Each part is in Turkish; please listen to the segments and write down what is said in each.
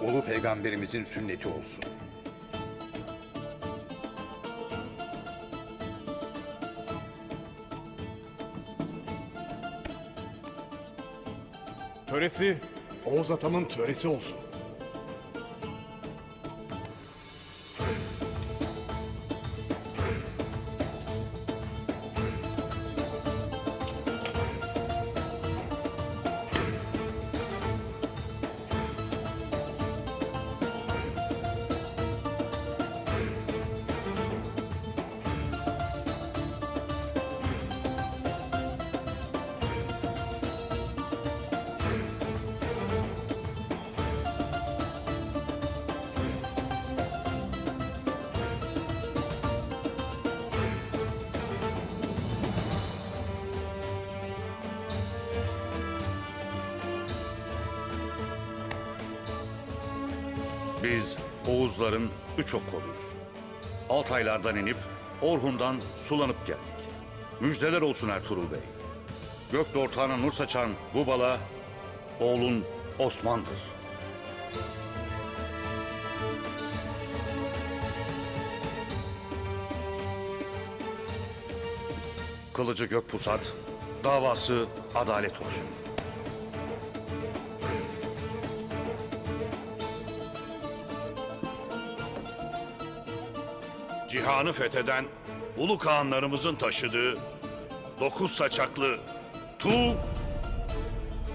ulu peygamberimizin sünneti olsun. Töresi Oğuz Atam'ın töresi olsun. Biz Oğuzların üç ok koluyuz. Altaylardan inip Orhun'dan sulanıp geldik. Müjdeler olsun Ertuğrul Bey. Gök ortağına nur saçan bu bala oğlun Osman'dır. Kılıcı gök pusat, davası adalet olsun. Cihanı fetheden ulu kağanlarımızın taşıdığı dokuz saçaklı Tu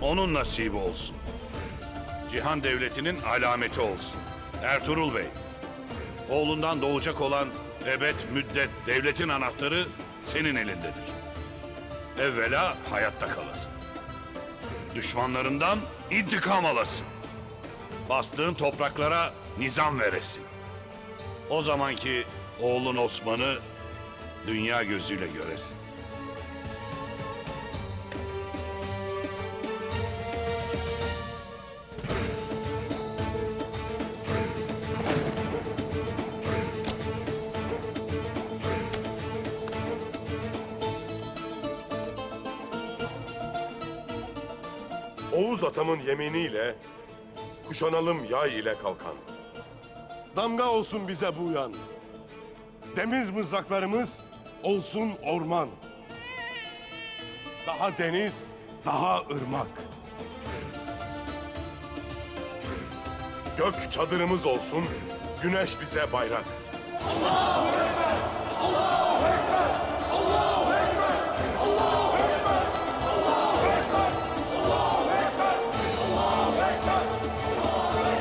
onun nasibi olsun. Cihan devletinin alameti olsun. Ertuğrul Bey, oğlundan doğacak olan ebed müddet devletin anahtarı senin elindedir. Evvela hayatta kalasın. Düşmanlarından intikam alasın. Bastığın topraklara nizam veresin. O zamanki oğlun Osman'ı dünya gözüyle göresin. Oğuz atamın yeminiyle kuşanalım yay ile kalkan. Damga olsun bize bu yan. Demiz mızraklarımız olsun orman. Daha deniz, daha ırmak. Gök çadırımız olsun, güneş bize bayrak.